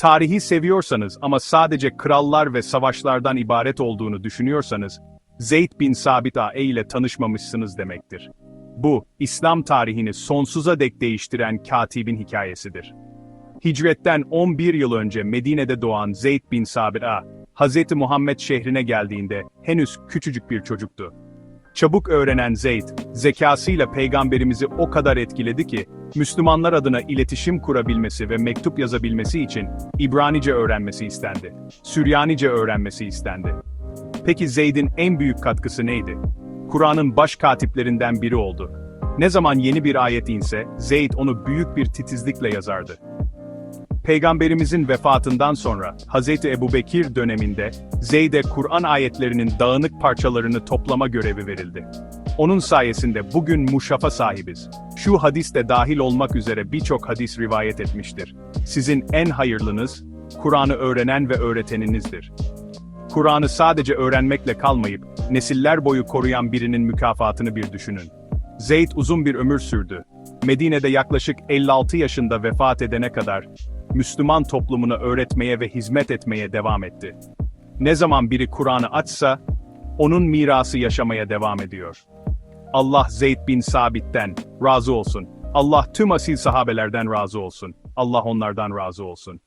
Tarihi seviyorsanız ama sadece krallar ve savaşlardan ibaret olduğunu düşünüyorsanız, Zeyd bin Sabit A.E. ile tanışmamışsınız demektir. Bu, İslam tarihini sonsuza dek değiştiren katibin hikayesidir. Hicretten 11 yıl önce Medine'de doğan Zeyd bin Sabit A, Hz. Muhammed şehrine geldiğinde henüz küçücük bir çocuktu. Çabuk öğrenen Zeyd, zekasıyla peygamberimizi o kadar etkiledi ki, Müslümanlar adına iletişim kurabilmesi ve mektup yazabilmesi için İbranice öğrenmesi istendi. Süryanice öğrenmesi istendi. Peki Zeyd'in en büyük katkısı neydi? Kur'an'ın baş katiplerinden biri oldu. Ne zaman yeni bir ayet inse, Zeyd onu büyük bir titizlikle yazardı. Peygamberimizin vefatından sonra Hz. Ebubekir döneminde Zeyd'e Kur'an ayetlerinin dağınık parçalarını toplama görevi verildi. Onun sayesinde bugün muşafa sahibiz. Şu hadis de dahil olmak üzere birçok hadis rivayet etmiştir. Sizin en hayırlınız, Kur'an'ı öğrenen ve öğreteninizdir. Kur'an'ı sadece öğrenmekle kalmayıp, nesiller boyu koruyan birinin mükafatını bir düşünün. Zeyd uzun bir ömür sürdü. Medine'de yaklaşık 56 yaşında vefat edene kadar, Müslüman toplumuna öğretmeye ve hizmet etmeye devam etti. Ne zaman biri Kur'an'ı açsa, onun mirası yaşamaya devam ediyor. Allah Zeyd bin Sabit'ten razı olsun. Allah tüm asil sahabelerden razı olsun. Allah onlardan razı olsun.